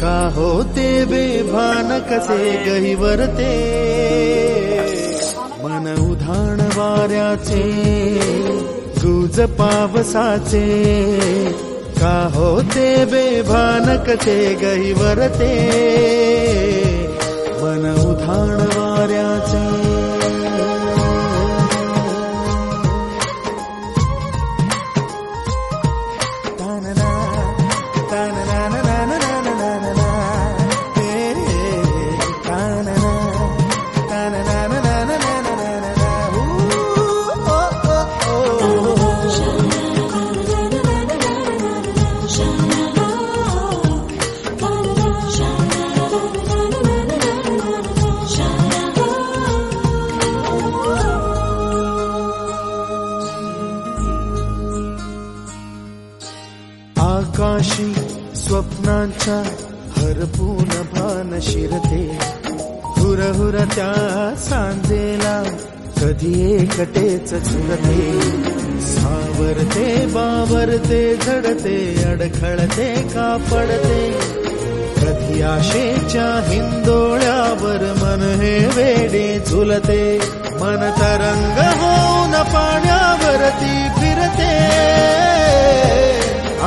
का होते बेभान कसे गहिवरते? मन उधाण वाऱ्याचे गुज पावसाचे का होते बेभान कसे गहिवरते? मन उधाण वाऱ्याचे आकाशी स्वप्नांचा हरपून भान शिरते. हुर हुर त्या सांजेला कधी एकटेच चुरते सावरते बावरते झडते अडखळते का पडते कधी आशेच्या हिंदोळ्यावर मन हे वेडे झुलते. मन तरंग होऊन पाण्यावरती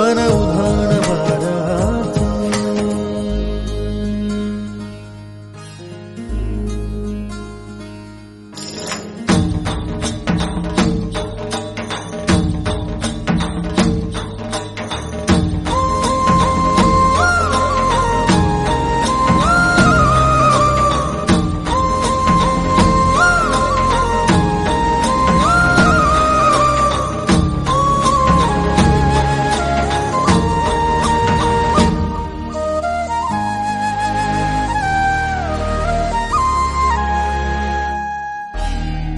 बनौ उधान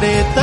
पड